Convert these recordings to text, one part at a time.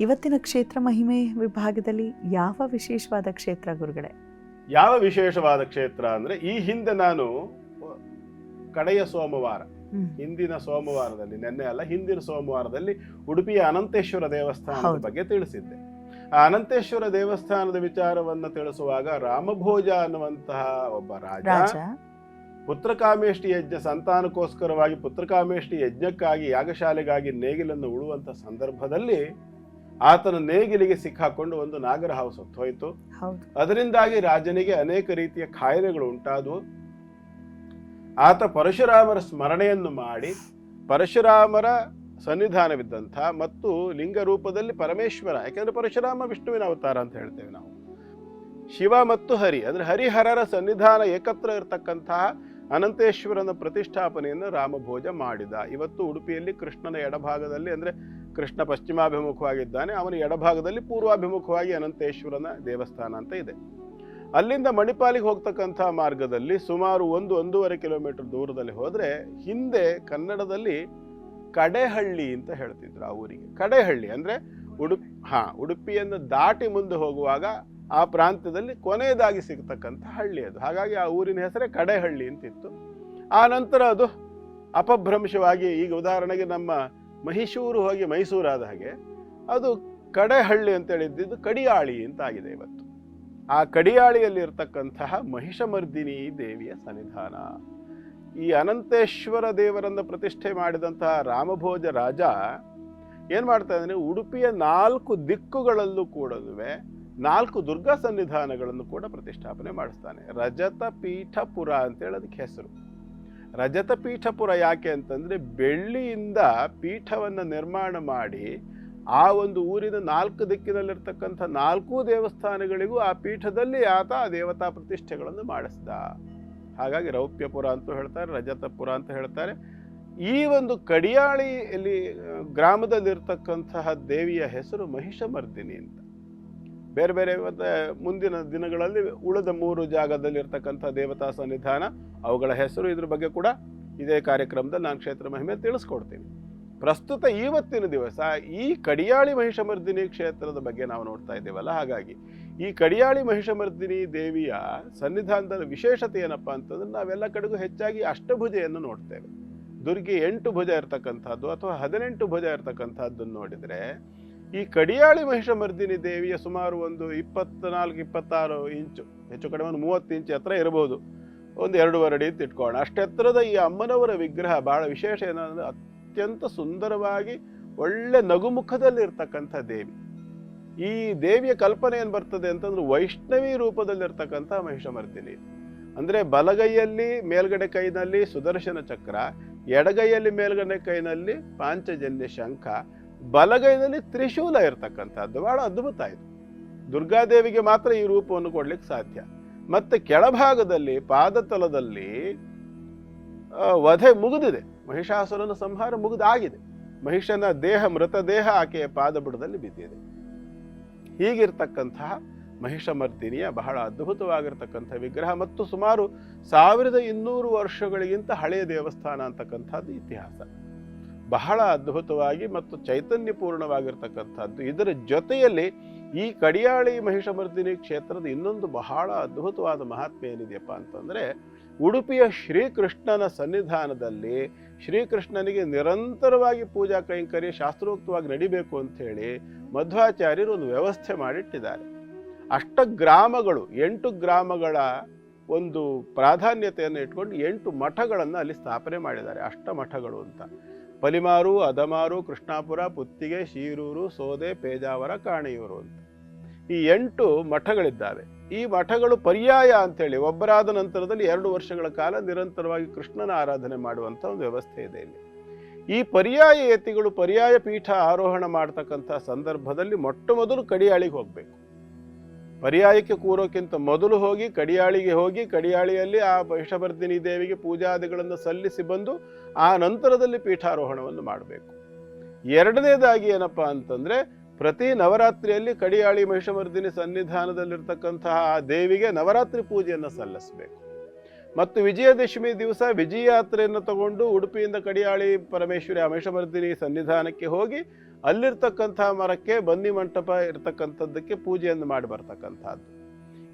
ಇವತ್ತಿನ ಕ್ಷೇತ್ರ ಮಹಿಮೆ ವಿಭಾಗದಲ್ಲಿ ಯಾವ ವಿಶೇಷವಾದ ಕ್ಷೇತ್ರ ಗುರುಗಳೇ? ಯಾವ ವಿಶೇಷವಾದ ಕ್ಷೇತ್ರ ಅಂದ್ರೆ ಈ ಹಿಂದೆ ನಾನು ಕಡೆಯ ಸೋಮವಾರ ಹಿಂದಿನ ಸೋಮವಾರದಲ್ಲಿ ನಿನ್ನೆ ಅಲ್ಲ ಹಿಂದಿನ ಸೋಮವಾರದಲ್ಲಿ ಉಡುಪಿಯ ಅನಂತೇಶ್ವರ ದೇವಸ್ಥಾನದ ಬಗ್ಗೆ ತಿಳಿಸಿದ್ದೆ. ಆ ಅನಂತೇಶ್ವರ ದೇವಸ್ಥಾನದ ವಿಚಾರವನ್ನ ತಿಳಿಸುವಾಗ ರಾಮಭೋಜ ಅನ್ನುವಂತಹ ಒಬ್ಬ ರಾಜ ಪುತ್ರಕಾಮೇಷ್ಟಿ ಯಜ್ಞ ಸಂತಾನಕ್ಕೋಸ್ಕರವಾಗಿ ಪುತ್ರಕಾಮೇಷ್ಟಿ ಯಜ್ಞಕ್ಕಾಗಿ ಯಾಗಶಾಲೆಗಾಗಿ ನೇಗಿಲನ್ನು ಉಳುವಂತ ಸಂದರ್ಭದಲ್ಲಿ ಆತನ ನೇಗಿಲಿಗೆ ಸಿಕ್ಕಾಕೊಂಡು ಒಂದು ನಾಗರ ಹಾವು ಸತ್ತೋಯ್ತು. ಅದರಿಂದಾಗಿ ರಾಜನಿಗೆ ಅನೇಕ ರೀತಿಯ ಕಾಯಿಲೆಗಳು ಉಂಟಾದವು. ಆತ ಪರಶುರಾಮರ ಸ್ಮರಣೆಯನ್ನು ಮಾಡಿ ಪರಶುರಾಮರ ಸನ್ನಿಧಾನವಿದ್ದಂಥ ಮತ್ತು ಲಿಂಗ ರೂಪದಲ್ಲಿ ಪರಮೇಶ್ವರ ಯಾಕೆಂದ್ರೆ ಪರಶುರಾಮ ವಿಷ್ಣುವಿನ ಅವತಾರ ಅಂತ ಹೇಳ್ತೇವೆ ನಾವು. ಶಿವ ಮತ್ತು ಹರಿ ಅಂದ್ರೆ ಹರಿಹರರ ಸನ್ನಿಧಾನ ಏಕತ್ರ ಇರತಕ್ಕಂತಹ ಅನಂತೇಶ್ವರನ ಪ್ರತಿಷ್ಠಾಪನೆಯನ್ನು ರಾಮಭೋಜ ಮಾಡಿದ. ಇವತ್ತು ಉಡುಪಿಯಲ್ಲಿ ಕೃಷ್ಣನ ಎಡಭಾಗದಲ್ಲಿ ಅಂದ್ರೆ ಕೃಷ್ಣ ಪಶ್ಚಿಮಾಭಿಮುಖವಾಗಿದ್ದಾನೆ, ಅವನ ಎಡಭಾಗದಲ್ಲಿ ಪೂರ್ವಾಭಿಮುಖವಾಗಿ ಅನಂತೇಶ್ವರನ ದೇವಸ್ಥಾನ ಅಂತ ಇದೆ. ಅಲ್ಲಿಂದ ಮಣಿಪಾಲಿಗೆ ಹೋಗ್ತಕ್ಕಂಥ ಮಾರ್ಗದಲ್ಲಿ ಸುಮಾರು ಒಂದು, ಒಂದೂವರೆ ಕಿಲೋಮೀಟರ್ ದೂರದಲ್ಲಿ ಹೋದರೆ ಹಿಂದೆ ಕನ್ನಡದಲ್ಲಿ ಕಡೆಹಳ್ಳಿ ಅಂತ ಹೇಳ್ತಿದ್ರು ಆ ಊರಿಗೆ. ಕಡೆಹಳ್ಳಿ ಅಂದರೆ ಉಡುಪ್, ಹಾಂ, ಉಡುಪಿಯನ್ನು ದಾಟಿ ಮುಂದೆ ಹೋಗುವಾಗ ಆ ಪ್ರಾಂತ್ಯದಲ್ಲಿ ಕೊನೆಯದಾಗಿ ಸಿಗ್ತಕ್ಕಂಥ ಹಳ್ಳಿ ಅದು. ಹಾಗಾಗಿ ಆ ಊರಿನ ಹೆಸರೇ ಕಡೆಹಳ್ಳಿ ಅಂತಿತ್ತು. ಆ ನಂತರ ಅದು ಅಪಭ್ರಂಶವಾಗಿ ಈಗ ಉದಾಹರಣೆಗೆ ನಮ್ಮ ಮಹಿಷೂರು ಹೋಗಿ ಮೈಸೂರಾದ ಹಾಗೆ ಅದು ಕಡೆಹಳ್ಳಿ ಅಂತ ಹೇಳಿದ್ದು ಕಡಿಯಾಳಿ ಅಂತ ಆಗಿದೆ ಇವತ್ತು. ಆ ಕಡಿಯಾಳಿಯಲ್ಲಿ ಇರತಕ್ಕಂತಹ ಮಹಿಷಮರ್ದಿನಿ ದೇವಿಯ ಸನ್ನಿಧಾನ. ಈ ಅನಂತೇಶ್ವರ ದೇವರನ್ನು ಪ್ರತಿಷ್ಠೆ ಮಾಡಿದಂತಹ ರಾಮಭೋಜ ರಾಜ ಏನು ಮಾಡ್ತಾ ಇದ್ದಾನೆ? ಉಡುಪಿಯ ನಾಲ್ಕು ದಿಕ್ಕುಗಳಲ್ಲೂ ಕೂಡ ನಾಲ್ಕು ದುರ್ಗಾ ಸನ್ನಿಧಾನಗಳನ್ನು ಕೂಡ ಪ್ರತಿಷ್ಠಾಪನೆ ಮಾಡಿಸ್ತಾನೆ. ರಜತ ಪೀಠಪುರ ಅಂತೇಳಿ ಅದಕ್ಕೆ ಹೆಸರು. ರಜತ ಪೀಠಪುರ ಯಾಕೆ ಅಂತಂದರೆ ಬೆಳ್ಳಿಯಿಂದ ಪೀಠವನ್ನು ನಿರ್ಮಾಣ ಮಾಡಿ ಆ ಒಂದು ಊರಿನ ನಾಲ್ಕು ದಿಕ್ಕಿನಲ್ಲಿರ್ತಕ್ಕಂಥ ನಾಲ್ಕು ದೇವಸ್ಥಾನಗಳಿಗೂ ಆ ಪೀಠದಲ್ಲಿ ಆತ ಆ ದೇವತಾ ಪ್ರತಿಷ್ಠೆಗಳನ್ನು ಮಾಡಿಸ್ದ. ಹಾಗಾಗಿ ರೌಪ್ಯಪುರ ಅಂತ ಹೇಳ್ತಾರೆ, ರಜತಪುರ ಅಂತ ಹೇಳ್ತಾರೆ. ಈ ಒಂದು ಕಡಿಯಾಳಿಯಲ್ಲಿ ಗ್ರಾಮದಲ್ಲಿರ್ತಕ್ಕಂತಹ ದೇವಿಯ ಹೆಸರು ಮಹಿಷಮರ್ದಿನಿ ಅಂತ. ಬೇರೆ ಬೇರೆ ಮುಂದಿನ ದಿನಗಳಲ್ಲಿ ಉಳಿದ ಮೂರು ಜಾಗದಲ್ಲಿರ್ತಕ್ಕಂಥ ದೇವತಾ ಸನ್ನಿಧಾನ, ಅವುಗಳ ಹೆಸರು ಇದ್ರ ಬಗ್ಗೆ ಕೂಡ ಇದೇ ಕಾರ್ಯಕ್ರಮದಲ್ಲಿ ನಾನು ಕ್ಷೇತ್ರ ಮಹಿಮೆ ತಿಳಿಸ್ಕೊಡ್ತೀನಿ. ಪ್ರಸ್ತುತ ಇವತ್ತಿನ ದಿವಸ ಈ ಕಡಿಯಾಳಿ ಮಹಿಷಮರ್ದಿನಿ ಕ್ಷೇತ್ರದ ಬಗ್ಗೆ ನಾವು ನೋಡ್ತಾ ಇದ್ದೇವಲ್ಲ, ಹಾಗಾಗಿ ಈ ಕಡಿಯಾಳಿ ಮಹಿಷಮರ್ದಿನಿ ದೇವಿಯ ಸನ್ನಿಧಾನದ ವಿಶೇಷತೆ ಏನಪ್ಪ ಅಂತಂದ್ರೆ ನಾವೆಲ್ಲ ಕಡೆಗೂ ಹೆಚ್ಚಾಗಿ ಅಷ್ಟಭುಜೆಯನ್ನು ನೋಡ್ತೇವೆ. ದುರ್ಗೆ ಎಂಟು ಭುಜ ಇರತಕ್ಕಂಥದ್ದು ಅಥವಾ ಹದಿನೆಂಟು ಭುಜ ಇರತಕ್ಕಂಥದ್ದನ್ನು ನೋಡಿದರೆ ಈ ಕಡಿಯಾಳಿ ಮಹಿಷಮರ್ದಿನಿ ದೇವಿಯ ಸುಮಾರು ಒಂದು ಇಪ್ಪತ್ನಾಲ್ಕು, ಇಪ್ಪತ್ತಾರು ಇಂಚು, ಹೆಚ್ಚು ಕಡಿಮೆ ಒಂದು ಮೂವತ್ತು ಇಂಚು ಎತ್ತರ ಇರಬಹುದು. ಒಂದು ಎರಡೂವರೆ ಅಡಿ ಅಂತ ಇಟ್ಕೋಣ ಅಷ್ಟೆತ್ತರದ ಈ ಅಮ್ಮನವರ ವಿಗ್ರಹ ಬಹಳ ವಿಶೇಷ ಏನಂದ್ರೆ ಅತ್ಯಂತ ಸುಂದರವಾಗಿ ಒಳ್ಳೆ ನಗುಮುಖದಲ್ಲಿ ಇರ್ತಕ್ಕಂಥ ದೇವಿ. ಈ ದೇವಿಯ ಕಲ್ಪನೆ ಏನು ಬರ್ತದೆ ಅಂತಂದ್ರೆ ವೈಷ್ಣವಿ ರೂಪದಲ್ಲಿರ್ತಕ್ಕಂಥ ಮಹಿಷಮರ್ದಿನಿ. ಅಂದ್ರೆ ಬಲಗೈಯಲ್ಲಿ ಮೇಲ್ಗಡೆ ಕೈನಲ್ಲಿ ಸುದರ್ಶನ ಚಕ್ರ, ಎಡಗೈಯಲ್ಲಿ ಮೇಲ್ಗಡೆ ಕೈನಲ್ಲಿ ಪಾಂಚಜನ್ಯ ಶಂಖ ಬಲಗೈನಲ್ಲಿ ತ್ರಿಶೂಲ ಇರತಕ್ಕಂಥದ್ದು. ಬಹಳ ಅದ್ಭುತ ಇದು. ದುರ್ಗಾದೇವಿಗೆ ಮಾತ್ರ ಈ ರೂಪವನ್ನು ಕೊಡ್ಲಿಕ್ಕೆ ಸಾಧ್ಯ. ಮತ್ತೆ ಕೆಳಭಾಗದಲ್ಲಿ, ಪಾದತಲದಲ್ಲಿ ವಧೆ ಮುಗಿದಿದೆ. ಮಹಿಷಾಸುರನ ಸಂಹಾರ ಮುಗಿದಾಗಿದೆ. ಮಹಿಷನ ದೇಹ ಮೃತದೇಹ ಆಕೆಯ ಪಾದಬುಡದಲ್ಲಿ ಬಿದ್ದಿದೆ. ಹೀಗಿರ್ತಕ್ಕಂತಹ ಮಹಿಷಮರ್ದಿನಿಯ ಬಹಳ ಅದ್ಭುತವಾಗಿರ್ತಕ್ಕಂಥ ವಿಗ್ರಹ ಮತ್ತು ಸುಮಾರು ಸಾವಿರದ ಇನ್ನೂರು ವರ್ಷಗಳಿಗಿಂತ ಹಳೆಯ ದೇವಸ್ಥಾನ ಅಂತಕ್ಕಂಥದ್ದು ಇತಿಹಾಸ. ಬಹಳ ಅದ್ಭುತವಾಗಿ ಮತ್ತು ಚೈತನ್ಯಪೂರ್ಣವಾಗಿರ್ತಕ್ಕಂಥದ್ದು. ಇದರ ಜೊತೆಯಲ್ಲಿ ಈ ಕಡಿಯಾಳಿ ಮಹಿಷಮರ್ದಿನಿ ಕ್ಷೇತ್ರದ ಇನ್ನೊಂದು ಬಹಳ ಅದ್ಭುತವಾದ ಮಹಾತ್ಮೆ ಏನಿದೆಯಪ್ಪ ಅಂತಂದರೆ, ಉಡುಪಿಯ ಶ್ರೀಕೃಷ್ಣನ ಸನ್ನಿಧಾನದಲ್ಲಿ ಶ್ರೀಕೃಷ್ಣನಿಗೆ ನಿರಂತರವಾಗಿ ಪೂಜಾ ಕೈಂಕರ್ಯ ಶಾಸ್ತ್ರೋಕ್ತವಾಗಿ ನಡಿಬೇಕು ಅಂಥೇಳಿ ಮಧ್ವಾಚಾರ್ಯರು ಒಂದು ವ್ಯವಸ್ಥೆ ಮಾಡಿಟ್ಟಿದ್ದಾರೆ. ಅಷ್ಟ ಗ್ರಾಮಗಳು, ಎಂಟು ಗ್ರಾಮಗಳ ಒಂದು ಪ್ರಾಧಾನ್ಯತೆಯನ್ನು ಇಟ್ಕೊಂಡು ಎಂಟು ಮಠಗಳನ್ನು ಅಲ್ಲಿ ಸ್ಥಾಪನೆ ಮಾಡಿದ್ದಾರೆ. ಅಷ್ಟ ಮಠಗಳು ಅಂತ. ಪಲಿಮಾರು, ಅದಮಾರು, ಕೃಷ್ಣಾಪುರ, ಪುತ್ತಿಗೆ, ಶೀರೂರು, ಸೋದೆ, ಪೇಜಾವರ, ಕಾಣಿಯೂರು ಅಂತ. ಈ ಎಂಟು ಮಠಗಳಿದ್ದಾವೆ. ಈ ಮಠಗಳು ಪರ್ಯಾಯ ಅಂತೇಳಿ ಒಬ್ಬರಾದ ನಂತರದಲ್ಲಿ ಎರಡು ವರ್ಷಗಳ ಕಾಲ ನಿರಂತರವಾಗಿ ಕೃಷ್ಣನ ಆರಾಧನೆ ಮಾಡುವಂಥ ಒಂದು ವ್ಯವಸ್ಥೆ ಇದೆ ಇಲ್ಲಿ. ಈ ಪರ್ಯಾಯ ಯತಿಗಳು ಪರ್ಯಾಯ ಪೀಠ ಆರೋಹಣ ಮಾಡ್ತಕ್ಕಂಥ ಸಂದರ್ಭದಲ್ಲಿ ಮೊಟ್ಟ ಮೊದಲು ಕಡಿಯಾಳಿಗೆ ಹೋಗಬೇಕು. ಪರ್ಯಾಯಕ್ಕೆ ಕೂರೋಕ್ಕಿಂತ ಮೊದಲು ಹೋಗಿ ಕಡಿಯಾಳಿಗೆ ಹೋಗಿ ಕಡಿಯಾಳಿಯಲ್ಲಿ ಆ ವೈಷವರ್ಧಿನಿ ದೇವಿಗೆ ಪೂಜಾದಿಗಳನ್ನು ಸಲ್ಲಿಸಿ ಬಂದು ಆ ನಂತರದಲ್ಲಿ ಪೀಠಾರೋಹಣವನ್ನು ಮಾಡಬೇಕು. ಎರಡನೇದಾಗಿ ಏನಪ್ಪ ಅಂತಂದರೆ ಪ್ರತಿ ನವರಾತ್ರಿಯಲ್ಲಿ ಕಡಿಯಾಳಿ ಮಹಿಷಮರ್ದಿನಿ ಸನ್ನಿಧಾನದಲ್ಲಿರ್ತಕ್ಕಂತಹ ಆ ದೇವಿಗೆ ನವರಾತ್ರಿ ಪೂಜೆಯನ್ನು ಸಲ್ಲಿಸಬೇಕು. ಮತ್ತು ವಿಜಯದಶಮಿ ದಿವಸ ವಿಜಯಯಾತ್ರೆಯನ್ನು ತಗೊಂಡು ಉಡುಪಿಯಿಂದ ಕಡಿಯಾಳಿ ಪರಮೇಶ್ವರಿ ಆ ಮಹಿಷಮರ್ದಿನಿ ಸನ್ನಿಧಾನಕ್ಕೆ ಹೋಗಿ ಅಲ್ಲಿರ್ತಕ್ಕಂಥ ಮರಕ್ಕೆ ಬನ್ನಿ ಮಂಟಪ ಇರತಕ್ಕಂಥದ್ದಕ್ಕೆ ಪೂಜೆಯನ್ನು ಮಾಡಿ ಬರ್ತಕ್ಕಂಥದ್ದು.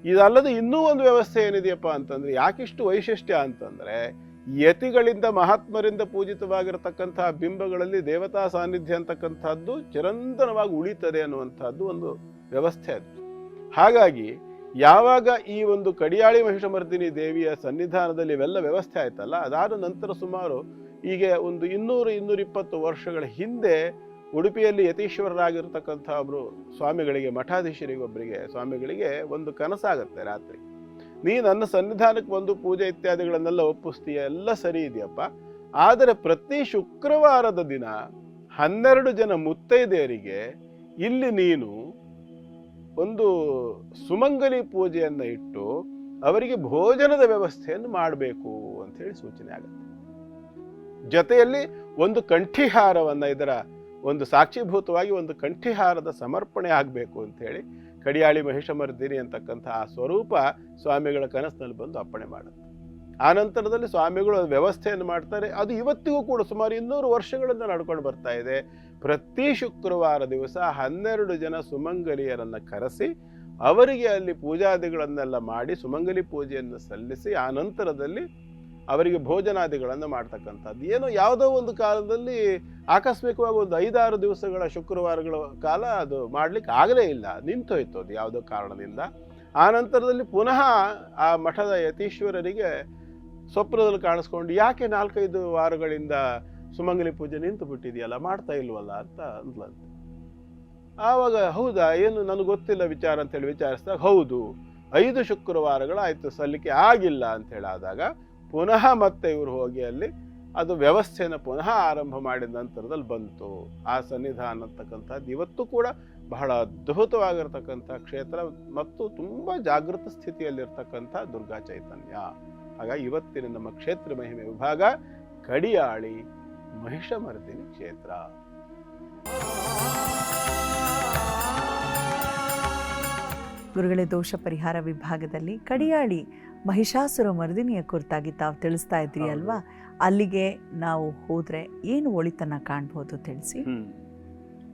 ಇದಲ್ಲದೆ ಇನ್ನೂ ಒಂದು ವ್ಯವಸ್ಥೆ ಏನಿದೆಯಪ್ಪ ಅಂತಂದ್ರೆ, ಯಾಕಿಷ್ಟು ವೈಶಿಷ್ಟ್ಯ ಅಂತಂದ್ರೆ, ಯತಿಗಳಿಂದ ಮಹಾತ್ಮರಿಂದ ಪೂಜಿತವಾಗಿರ್ತಕ್ಕಂತಹ ಬಿಂಬಗಳಲ್ಲಿ ದೇವತಾ ಸಾನ್ನಿಧ್ಯ ಅಂತಕ್ಕಂಥದ್ದು ಚಿರಂತನವಾಗಿ ಉಳಿತದೆ ಅನ್ನುವಂಥದ್ದು ಒಂದು ವ್ಯವಸ್ಥೆ ಅದು. ಹಾಗಾಗಿ ಯಾವಾಗ ಈ ಒಂದು ಕಡಿಯಾಳಿ ಮಹಿಷಮರ್ದಿನಿ ದೇವಿಯ ಸನ್ನಿಧಾನದಲ್ಲಿ ಇವೆಲ್ಲ ವ್ಯವಸ್ಥೆ ಆಯ್ತಲ್ಲ, ಅದಾದ ನಂತರ ಸುಮಾರು ಈಗ ಒಂದು ಇನ್ನೂರು ಇನ್ನೂರ ಇಪ್ಪತ್ತು ವರ್ಷಗಳ ಹಿಂದೆ ಉಡುಪಿಯಲ್ಲಿ ಯತೀಶ್ವರರಾಗಿರ್ತಕ್ಕಂಥ ಒಬ್ಬರು ಸ್ವಾಮಿಗಳಿಗೆ, ಮಠಾಧೀಶರಿಗೊಬ್ಬರಿಗೆ, ಸ್ವಾಮಿಗಳಿಗೆ ಒಂದು ಕನಸಾಗತ್ತೆ ರಾತ್ರಿ. ನೀ ನನ್ನ ಸನ್ನಿಧಾನಕ್ಕೆ ಬಂದು ಪೂಜೆ ಇತ್ಯಾದಿಗಳನ್ನೆಲ್ಲ ಒಪ್ಪಿಸ್ತೀಯ, ಎಲ್ಲ ಸರಿ ಇದೆಯಪ್ಪ. ಆದರೆ ಪ್ರತಿ ಶುಕ್ರವಾರದ ದಿನ ಹನ್ನೆರಡು ಜನ ಮುತ್ತೈದೆಯರಿಗೆ ಇಲ್ಲಿ ನೀನು ಒಂದು ಸುಮಂಗಲಿ ಪೂಜೆಯನ್ನು ಇಟ್ಟು ಅವರಿಗೆ ಭೋಜನದ ವ್ಯವಸ್ಥೆಯನ್ನು ಮಾಡಬೇಕು ಅಂತ ಹೇಳಿ ಸೂಚನೆ ಆಗುತ್ತೆ. ಜೊತೆಯಲ್ಲಿ ಒಂದು ಕಂಠಿಹಾರವನ್ನು ಇದರ ಒಂದು ಸಾಕ್ಷೀಭೂತವಾಗಿ ಒಂದು ಕಂಠಿಹಾರದ ಸಮರ್ಪಣೆ ಆಗಬೇಕು ಅಂಥೇಳಿ ಕಡಿಯಾಳಿ ಮಹಿಷಮರ್ದಿನಿ ಅಂತಕ್ಕಂಥ ಆ ಸ್ವರೂಪ ಸ್ವಾಮಿಗಳ ಕನಸಿನಲ್ಲಿ ಬಂದು ಅಪ್ಪಣೆ ಮಾಡುತ್ತೆ. ಆ ನಂತರದಲ್ಲಿ ಸ್ವಾಮಿಗಳು ವ್ಯವಸ್ಥೆಯನ್ನು ಮಾಡ್ತಾರೆ. ಅದು ಇವತ್ತಿಗೂ ಕೂಡ ಸುಮಾರು ಇನ್ನೂರು ವರ್ಷಗಳಿಂದ ನಡ್ಕೊಂಡು ಬರ್ತಾ ಇದೆ. ಪ್ರತಿ ಶುಕ್ರವಾರ ದಿವಸ ಹನ್ನೆರಡು ಜನ ಸುಮಂಗಲಿಯರನ್ನು ಕರೆಸಿ ಅವರಿಗೆ ಅಲ್ಲಿ ಪೂಜಾದಿಗಳನ್ನೆಲ್ಲ ಮಾಡಿ ಸುಮಂಗಲಿ ಪೂಜೆಯನ್ನು ಸಲ್ಲಿಸಿ ಆ ನಂತರದಲ್ಲಿ ಅವರಿಗೆ ಭೋಜನಾದಿಗಳನ್ನು ಮಾಡ್ತಕ್ಕಂಥದ್ದು. ಏನೋ ಯಾವುದೋ ಒಂದು ಕಾಲದಲ್ಲಿ ಆಕಸ್ಮಿಕವಾಗಿ ಒಂದು ಐದಾರು ದಿವಸಗಳ ಶುಕ್ರವಾರಗಳ ಕಾಲ ಅದು ಮಾಡ್ಲಿಕ್ಕೆ ಆಗಲೇ ಇಲ್ಲ. ನಿಂತೋಯ್ತು ಅದು ಯಾವುದೋ ಕಾರಣದಿಂದ. ಆ ನಂತರದಲ್ಲಿ ಪುನಃ ಆ ಮಠದ ಯತೀಶ್ವರರಿಗೆ ಸ್ವಪ್ನದಲ್ಲಿ ಕಾಣಿಸ್ಕೊಂಡು, ಯಾಕೆ ನಾಲ್ಕೈದು ವಾರಗಳಿಂದ ಸುಮಂಗಲಿ ಪೂಜೆ ನಿಂತು ಬಿಟ್ಟಿದೆಯಲ್ಲ, ಮಾಡ್ತಾ ಇಲ್ವಲ್ಲ? ಅಂತ ಅಂದ್ಲಂತೆ. ಆವಾಗ, ಹೌದಾ, ಏನು ನನಗೆ ಗೊತ್ತಿಲ್ಲ ವಿಚಾರ ಅಂತ ಹೇಳಿ ವಿಚಾರಿಸಿದಾಗ, ಹೌದು, ಐದು ಶುಕ್ರವಾರಗಳಾಯ್ತು, ಸಲ್ಲಿಕೆ ಆಗಿಲ್ಲ ಅಂತ ಹೇಳಾದಾಗ ಪುನಃ ಮತ್ತೆ ಇವರು ಹೋಗಿ ಅಲ್ಲಿ ಅದು ವ್ಯವಸ್ಥೆಯನ್ನು ಪುನಃ ಆರಂಭ ಮಾಡಿದ ನಂತರದಲ್ಲಿ ಬಂತು. ಆ ಸನ್ನಿಧಾನ ಅಂತಕ್ಕಂಥದ್ದು ಇವತ್ತು ಕೂಡ ಬಹಳ ಅದ್ಭುತವಾಗಿರ್ತಕ್ಕಂಥ ಕ್ಷೇತ್ರ ಮತ್ತು ತುಂಬ ಜಾಗೃತ ಸ್ಥಿತಿಯಲ್ಲಿರ್ತಕ್ಕಂಥ ದುರ್ಗಾ ಚೈತನ್ಯ. ಹಾಗಾಗಿ ಇವತ್ತಿನ ನಮ್ಮ ಕ್ಷೇತ್ರ ಮಹಿಮೆ ವಿಭಾಗ ಕಡಿಯಾಳಿ ಮಹಿಷಮರ್ದಿನಿ ಕ್ಷೇತ್ರ. ಗುರುಗಳ, ದೋಷ ಪರಿಹಾರ ವಿಭಾಗದಲ್ಲಿ ಕಡಿಯಾಳಿ ಮಹಿಷಾಸುರ ಮರ್ದಿನಿಯ ಕುರಿತಾಗಿ ತಾವು ತಿಳಿಸ್ತಾ ಇದ್ರಿ. ಅಲ್ವಾ? ಅಲ್ಲಿಗೆ ನಾವು ಹೋದ್ರೆ ಏನು ಒಳಿತನ ಕಾಣ್ಬೋದು ತಿಳಿಸಿ?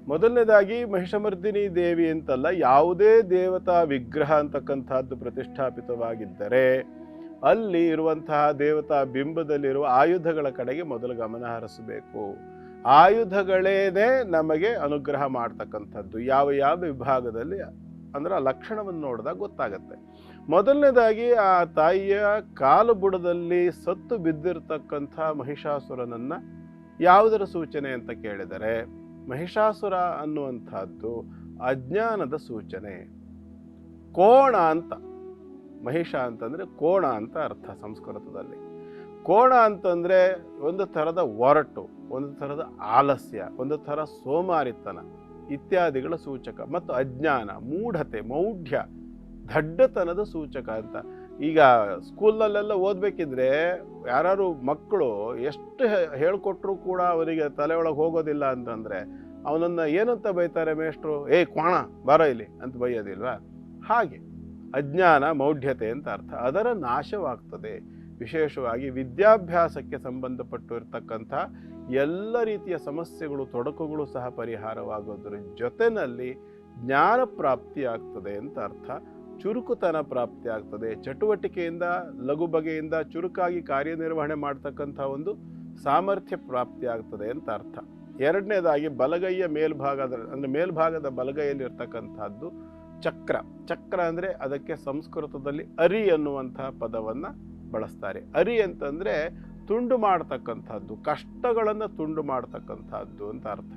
ಮೊದಲನೇದಾಗಿ ಮಹಿಷಮರ್ದಿನಿ ದೇವಿ ಅಂತಲ್ಲ ಯಾವುದೇ ದೇವತಾ ವಿಗ್ರಹ ಅಂತಕ್ಕಂಥದ್ದು ಪ್ರತಿಷ್ಠಾಪಿತವಾಗಿದ್ದರೆ ಅಲ್ಲಿ ಇರುವಂತಹ ದೇವತಾ ಬಿಂಬದಲ್ಲಿರುವ ಆಯುಧಗಳ ಕಡೆಗೆ ಮೊದಲು ಗಮನ ಹರಿಸಬೇಕು. ಆಯುಧಗಳೇನೆ ನಮಗೆ ಅನುಗ್ರಹ ಮಾಡ್ತಕ್ಕಂಥದ್ದು. ಯಾವ ಯಾವ ವಿಭಾಗದಲ್ಲಿ ಅಂದ್ರೆ ಆ ಲಕ್ಷಣವನ್ನು ನೋಡಿದಾಗ ಗೊತ್ತಾಗತ್ತೆ. ಮೊದಲನೇದಾಗಿ ಆ ತಾಯಿಯ ಕಾಲು ಬುಡದಲ್ಲಿ ಸತ್ತು ಬಿದ್ದಿರತಕ್ಕಂಥ ಮಹಿಷಾಸುರನನ್ನ ಯಾವುದರ ಸೂಚನೆ ಅಂತ ಕೇಳಿದರೆ ಮಹಿಷಾಸುರ ಅನ್ನುವಂಥದ್ದು ಅಜ್ಞಾನದ ಸೂಚನೆ. ಕೋಣ ಅಂತ. ಮಹಿಷ ಅಂತಂದ್ರೆ ಕೋಣ ಅಂತ ಅರ್ಥ ಸಂಸ್ಕೃತದಲ್ಲಿ. ಕೋಣ ಅಂತಂದ್ರೆ ಒಂದು ಥರದ ಒರಟು, ಒಂದು ಥರದ ಆಲಸ್ಯ, ಒಂದು ಥರ ಸೋಮಾರಿತನ ಇತ್ಯಾದಿಗಳ ಸೂಚಕ ಮತ್ತು ಅಜ್ಞಾನ, ಮೂಢತೆ, ಮೌಢ್ಯ. ದಡ್ಡತನದ ಸೂಚಕ ಅಂತ. ಈಗ ಸ್ಕೂಲ್ನಲ್ಲೆಲ್ಲ ಓದ್ಬೇಕಿದ್ರೆ ಯಾರು ಮಕ್ಕಳು ಎಷ್ಟು ಹೇಳ್ಕೊಟ್ರು ಕೂಡ ಅವರಿಗೆ ತಲೆ ಹೋಗೋದಿಲ್ಲ ಅಂತಂದ್ರೆ ಅವನನ್ನ ಏನಂತ ಬೈತಾರೆ ಮೇಷ್ಟ್ರು? ಏ, ಕ್ವಾಣ, ಬಾರ ಇಲ್ಲಿ ಅಂತ ಬೈಯೋದಿಲ್ವಾ? ಹಾಗೆ. ಅಜ್ಞಾನ, ಮೌಢ್ಯತೆ ಅಂತ ಅರ್ಥ. ಅದರ ನಾಶವಾಗ್ತದೆ. ವಿಶೇಷವಾಗಿ ವಿದ್ಯಾಭ್ಯಾಸಕ್ಕೆ ಸಂಬಂಧಪಟ್ಟು ಇರತಕ್ಕಂಥ ಎಲ್ಲ ರೀತಿಯ ಸಮಸ್ಯೆಗಳು, ತೊಡಕುಗಳು ಸಹ ಪರಿಹಾರವಾಗೋದ್ರ ಜೊತೆಯಲ್ಲಿ ಜ್ಞಾನ ಪ್ರಾಪ್ತಿ ಆಗ್ತದೆ ಅಂತ ಅರ್ಥ. ಚುರುಕುತನ ಪ್ರಾಪ್ತಿ ಆಗ್ತದೆ ಚಟುವಟಿಕೆಯಿಂದ ಲಘು ಬಗೆಯಿಂದ ಚುರುಕಾಗಿ ಕಾರ್ಯನಿರ್ವಹಣೆ ಮಾಡ್ತಕ್ಕಂಥ ಒಂದು ಸಾಮರ್ಥ್ಯ ಪ್ರಾಪ್ತಿ ಆಗ್ತದೆ ಅಂತ ಅರ್ಥ. ಎರಡನೇದಾಗಿ ಬಲಗೈಯ ಮೇಲ್ಭಾಗದ, ಅಂದರೆ ಮೇಲ್ಭಾಗದ ಬಲಗೈಯಲ್ಲಿರ್ತಕ್ಕಂಥದ್ದು ಚಕ್ರ. ಚಕ್ರ ಅಂದರೆ ಅದಕ್ಕೆ ಸಂಸ್ಕೃತದಲ್ಲಿ ಅರಿ ಅನ್ನುವಂತಹ ಪದವನ್ನು ಬಳಸ್ತಾರೆ. ಅರಿ ಅಂತಂದರೆ ತುಂಡು ಮಾಡ್ತಕ್ಕಂಥದ್ದು, ಕಷ್ಟಗಳನ್ನು ತುಂಡು ಮಾಡ್ತಕ್ಕಂಥದ್ದು ಅಂತ ಅರ್ಥ.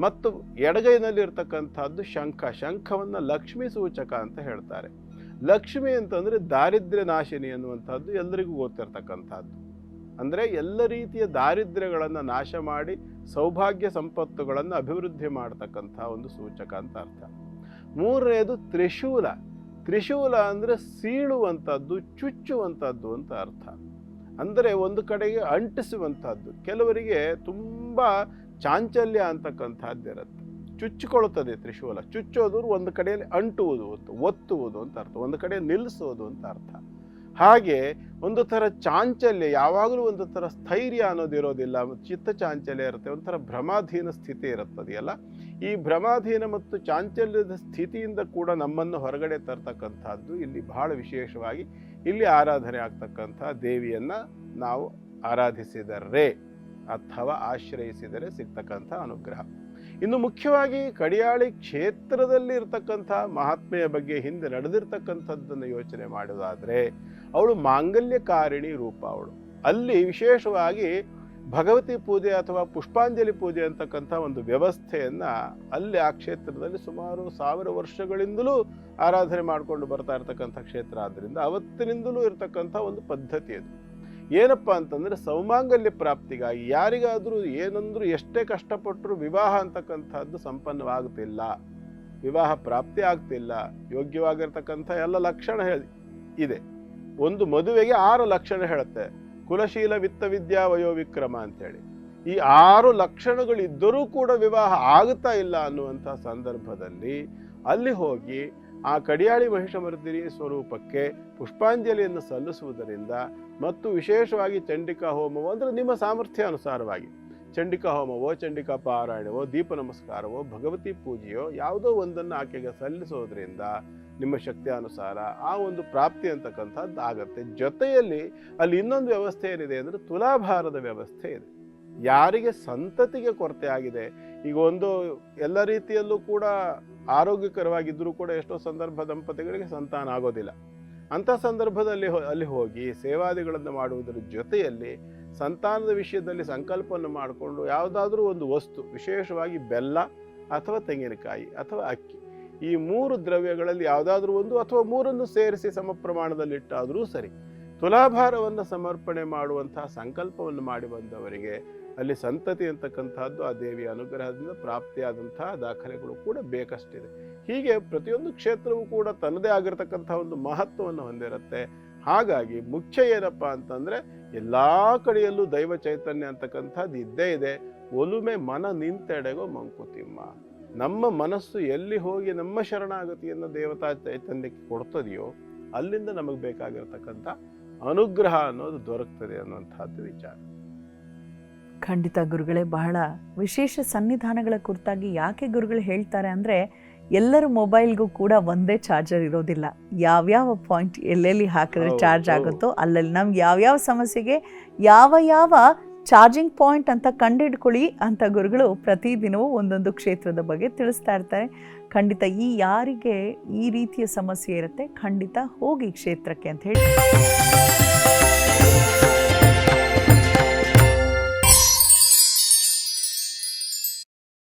ಮತ್ತು ಎಡಗೈನಲ್ಲಿ ಇರ್ತಕ್ಕಂಥದ್ದು ಶಂಖ. ಶಂಖವನ್ನ ಲಕ್ಷ್ಮಿ ಸೂಚಕ ಅಂತ ಹೇಳ್ತಾರೆ. ಲಕ್ಷ್ಮಿ ಅಂತಂದ್ರೆ ದಾರಿದ್ರ್ಯ ನಾಶಿನಿ ಅನ್ನುವಂಥದ್ದು ಎಲ್ಲರಿಗೂ ಗೊತ್ತಿರ್ತಕ್ಕಂಥದ್ದು. ಅಂದ್ರೆ ಎಲ್ಲ ರೀತಿಯ ದಾರಿದ್ರ್ಯಗಳನ್ನು ನಾಶ ಮಾಡಿ ಸೌಭಾಗ್ಯ ಸಂಪತ್ತುಗಳನ್ನು ಅಭಿವೃದ್ಧಿ ಮಾಡ್ತಕ್ಕಂಥ ಒಂದು ಸೂಚಕ ಅಂತ ಅರ್ಥ. ಮೂರನೇದು ತ್ರಿಶೂಲ. ತ್ರಿಶೂಲ ಅಂದ್ರೆ ಸೀಳುವಂಥದ್ದು, ಚುಚ್ಚುವಂಥದ್ದು ಅಂತ ಅರ್ಥ. ಅಂದರೆ ಒಂದು ಕಡೆಗೆ ಅಂಟಿಸುವಂಥದ್ದು. ಕೆಲವರಿಗೆ ತುಂಬಾ ಚಾಂಚಲ್ಯ ಅಂತಕ್ಕಂಥದ್ದು ಇರುತ್ತೆ. ಚುಚ್ಚಿಕೊಳ್ಳುತ್ತದೆ ತ್ರಿಶೂಲ. ಚುಚ್ಚೋದು ಒಂದು ಕಡೆಯಲ್ಲಿ ಅಂಟುವುದು ಅಂತ ಒತ್ತುವುದು ಅಂತ ಅರ್ಥ. ಒಂದು ಕಡೆ ನಿಲ್ಲಿಸೋದು ಅಂತ ಅರ್ಥ. ಹಾಗೆ ಒಂದು ಥರ ಚಾಂಚಲ್ಯ, ಯಾವಾಗಲೂ ಒಂದು ಥರ ಸ್ಥೈರ್ಯ ಅನ್ನೋದು ಇರೋದಿಲ್ಲ. ಚಿತ್ತ ಚಾಂಚಲ್ಯ ಇರುತ್ತೆ, ಒಂಥರ ಭ್ರಮಾಧೀನ ಸ್ಥಿತಿ ಇರುತ್ತದೆಯಲ್ಲ ಈ ಭ್ರಮಾಧೀನ ಮತ್ತು ಚಾಂಚಲ್ಯದ ಸ್ಥಿತಿಯಿಂದ ಕೂಡ ನಮ್ಮನ್ನು ಹೊರಗಡೆ ತರ್ತಕ್ಕಂಥದ್ದು ಇಲ್ಲಿ ಬಹಳ ವಿಶೇಷವಾಗಿ ಇಲ್ಲಿ ಆರಾಧನೆ ಆಗ್ತಕ್ಕಂಥ ದೇವಿಯನ್ನು ನಾವು ಆರಾಧಿಸಿದರೆ. ಅಥವಾ ಆಶ್ರಯಿಸಿದರೆ ಸಿಗ್ತಕ್ಕಂಥ ಅನುಗ್ರಹ. ಇನ್ನು ಮುಖ್ಯವಾಗಿ ಕಡಿಯಾಳಿ ಕ್ಷೇತ್ರದಲ್ಲಿ ಇರ್ತಕ್ಕಂಥ ಮಹಾತ್ಮೆಯ ಬಗ್ಗೆ ಹಿಂದೆ ನಡೆದಿರ್ತಕ್ಕಂಥದ್ದನ್ನು ಯೋಚನೆ ಮಾಡೋದಾದರೆ, ಅವಳು ಮಾಂಗಲ್ಯಕಾರಿಣಿ ರೂಪ ಅವಳು. ಅಲ್ಲಿ ವಿಶೇಷವಾಗಿ ಭಗವತಿ ಪೂಜೆ ಅಥವಾ ಪುಷ್ಪಾಂಜಲಿ ಪೂಜೆ ಅಂತಕ್ಕಂಥ ಒಂದು ವ್ಯವಸ್ಥೆಯನ್ನು ಅಲ್ಲಿ ಆ ಕ್ಷೇತ್ರದಲ್ಲಿ ಸುಮಾರು ಸಾವಿರ ವರ್ಷಗಳಿಂದಲೂ ಆರಾಧನೆ ಮಾಡಿಕೊಂಡು ಬರ್ತಾ ಇರತಕ್ಕಂಥ ಕ್ಷೇತ್ರ ಆದ್ದರಿಂದ ಅವತ್ತಿನಿಂದಲೂ ಇರತಕ್ಕಂಥ ಒಂದು ಪದ್ಧತಿ ಅದು. ಏನಪ್ಪ ಅಂತಂದ್ರೆ ಸೌಮಾಂಗಲ್ಯ ಪ್ರಾಪ್ತಿಗಾಗಿ ಯಾರಿಗಾದರೂ ಏನಂದ್ರೂ ಎಷ್ಟೇ ಕಷ್ಟಪಟ್ಟರೂ ವಿವಾಹ ಅಂತಕ್ಕಂಥದ್ದು ಸಂಪನ್ನವಾಗ್ತಿಲ್ಲ. ವಿವಾಹ ಪ್ರಾಪ್ತಿ ಆಗ್ತಿಲ್ಲ. ಯೋಗ್ಯವಾಗಿರ್ತಕ್ಕಂಥ ಎಲ್ಲ ಲಕ್ಷಣ ಹೇಳಿ, ಇದೆ. ಒಂದು ಮದುವೆಗೆ ಆರು ಲಕ್ಷಣ ಹೇಳುತ್ತೆ. ಕುಲಶೀಲ ವಿತ್ತ ವಿದ್ಯಾ ವಯೋವಿಕ್ರಮ ಅಂತೇಳಿ ಈ ಆರು ಲಕ್ಷಣಗಳಿದ್ದರೂ ಕೂಡ ವಿವಾಹ ಆಗುತ್ತಾ ಇಲ್ಲ ಅನ್ನುವಂಥ ಸಂದರ್ಭದಲ್ಲಿ ಅಲ್ಲಿ ಹೋಗಿ ಆ ಕಡಿಯಾಳಿ ಮಹಿಷಮರ್ದಿನಿ ಸ್ವರೂಪಕ್ಕೆ ಪುಷ್ಪಾಂಜಲಿಯನ್ನು ಸಲ್ಲಿಸುವುದರಿಂದ ಮತ್ತು ವಿಶೇಷವಾಗಿ ಚಂಡಿಕಾ ಹೋಮವೋ ಅಂದರೆ ನಿಮ್ಮ ಸಾಮರ್ಥ್ಯ ಅನುಸಾರವಾಗಿ. ಚಂಡಿಕಾ ಹೋಮವೋ, ಚಂಡಿಕಾ ಪಾರಾಯಣವೋ, ದೀಪ ನಮಸ್ಕಾರವೋ, ಭಗವತಿ ಪೂಜೆಯೋ, ಯಾವುದೋ ಒಂದನ್ನು ಆಕೆಗೆ ಸಲ್ಲಿಸೋದ್ರಿಂದ ನಿಮ್ಮ ಶಕ್ತಿ ಅನುಸಾರ ಆ ಒಂದು ಪ್ರಾಪ್ತಿ ಅಂತಕ್ಕಂಥದ್ದು ಆಗತ್ತೆ. ಜೊತೆಯಲ್ಲಿ ಅಲ್ಲಿ ಇನ್ನೊಂದು ವ್ಯವಸ್ಥೆ ಏನಿದೆ ಅಂದರೆ ತುಲಾಭಾರದ ವ್ಯವಸ್ಥೆ ಇದೆ. ಯಾರಿಗೆ ಸಂತತಿಗೆ ಕೊರತೆ ಆಗಿದೆ, ಈಗ ಒಂದು ಎಲ್ಲ ರೀತಿಯಲ್ಲೂ ಕೂಡ ಆರೋಗ್ಯಕರವಾಗಿದ್ದರೂ ಕೂಡ ಎಷ್ಟೋ ಸಂದರ್ಭ ದಂಪತಿಗಳಿಗೆ ಸಂತಾನ ಆಗೋದಿಲ್ಲ. ಅಂಥ ಸಂದರ್ಭದಲ್ಲಿ ಅಲ್ಲಿ ಹೋಗಿ ಸೇವಾದಿಗಳನ್ನು ಮಾಡುವುದರ ಜೊತೆಯಲ್ಲಿ ಸಂತಾನದ ವಿಷಯದಲ್ಲಿ ಸಂಕಲ್ಪವನ್ನು ಮಾಡಿಕೊಂಡು ಯಾವುದಾದ್ರೂ ಒಂದು ವಸ್ತು, ವಿಶೇಷವಾಗಿ ಬೆಲ್ಲ ಅಥವಾ ತೆಂಗಿನಕಾಯಿ ಅಥವಾ ಅಕ್ಕಿ, ಈ ಮೂರು ದ್ರವ್ಯಗಳಲ್ಲಿ ಯಾವುದಾದ್ರೂ ಒಂದು ಅಥವಾ ಮೂರನ್ನು ಸೇರಿಸಿ ಸಮ ಪ್ರಮಾಣದಲ್ಲಿಟ್ಟಾದರೂ ಸರಿ. ತುಲಾಭಾರವನ್ನು ಸಮರ್ಪಣೆ ಮಾಡುವಂತಹ ಸಂಕಲ್ಪವನ್ನು ಮಾಡಿ ಬಂದವರಿಗೆ ಅಲ್ಲಿ ಸಂತತಿ ಅಂತಕ್ಕಂಥದ್ದು ಆ ದೇವಿಯ ಅನುಗ್ರಹದಿಂದ ಪ್ರಾಪ್ತಿಯಾದಂತಹ ದಾಖಲೆಗಳು ಕೂಡ ಬೇಕಷ್ಟಿದೆ. ಹೀಗೆ ಪ್ರತಿಯೊಂದು ಕ್ಷೇತ್ರವೂ ಕೂಡ ತನ್ನದೇ ಆಗಿರತಕ್ಕಂಥ ಒಂದು ಮಹತ್ವವನ್ನು ಹೊಂದಿರುತ್ತೆ. ಹಾಗಾಗಿ ಮುಖ್ಯ ಏನಪ್ಪ ಅಂತಂದ್ರೆ ಎಲ್ಲಾ ಕಡೆಯಲ್ಲೂ ದೈವ ಚೈತನ್ಯ ಅಂತಕ್ಕಂಥದ್ದು ಇದ್ದೇ ಇದೆ. ಒಲುಮೆ ಮನ ನಿಂತೆಡೆಗೋ ಮಂಕುತಿಮ್ಮ. ನಮ್ಮ ಮನಸ್ಸು ಎಲ್ಲಿ ಹೋಗಿ ನಮ್ಮ ಶರಣಾಗತಿಯನ್ನು ದೇವತಾ ಚೈತನ್ಯಕ್ಕೆ ಕೊಡ್ತದೆಯೋ ಅಲ್ಲಿಂದ ನಮಗೆ ಬೇಕಾಗಿರ್ತಕ್ಕಂಥ ಅನುಗ್ರಹ ಅನ್ನೋದು ದೊರಕ್ತದೆ ಅನ್ನುವಂಥದ್ದು ವಿಚಾರ. ಖಂಡಿತ ಗುರುಗಳೇ, ಬಹಳ ವಿಶೇಷ ಸನ್ನಿಧಾನಗಳ ಕುರಿತಾಗಿ ಯಾಕೆ ಗುರುಗಳು ಹೇಳ್ತಾರೆ ಅಂದರೆ ಎಲ್ಲರ ಮೊಬೈಲ್ಗೂ ಕೂಡ ಒಂದೇ ಚಾರ್ಜರ್ ಇರೋದಿಲ್ಲ. ಯಾವ್ಯಾವ ಪಾಯಿಂಟ್ ಎಲ್ಲೆಲ್ಲಿ ಹಾಕಿದ್ರೆ ಚಾರ್ಜ್ ಆಗುತ್ತೋ ಅಲ್ಲಲ್ಲಿ ನಮ್ಗೆ ಯಾವ್ಯಾವ ಸಮಸ್ಯೆಗೆ ಯಾವ ಯಾವ ಚಾರ್ಜಿಂಗ್ ಪಾಯಿಂಟ್ ಅಂತ ಕಂಡಿಡ್ಕೊಳ್ಳಿ ಅಂತ ಗುರುಗಳು ಪ್ರತಿದಿನವೂ ಒಂದೊಂದು ಕ್ಷೇತ್ರದ ಬಗ್ಗೆ ತಿಳಿಸ್ತಾ ಇರ್ತಾರೆ. ಖಂಡಿತ ಈ ಯಾರಿಗೆ ಈ ರೀತಿಯ ಸಮಸ್ಯೆ ಇರುತ್ತೆ ಖಂಡಿತ ಹೋಗಿ ಕ್ಷೇತ್ರಕ್ಕೆ ಅಂತ ಹೇಳಿ.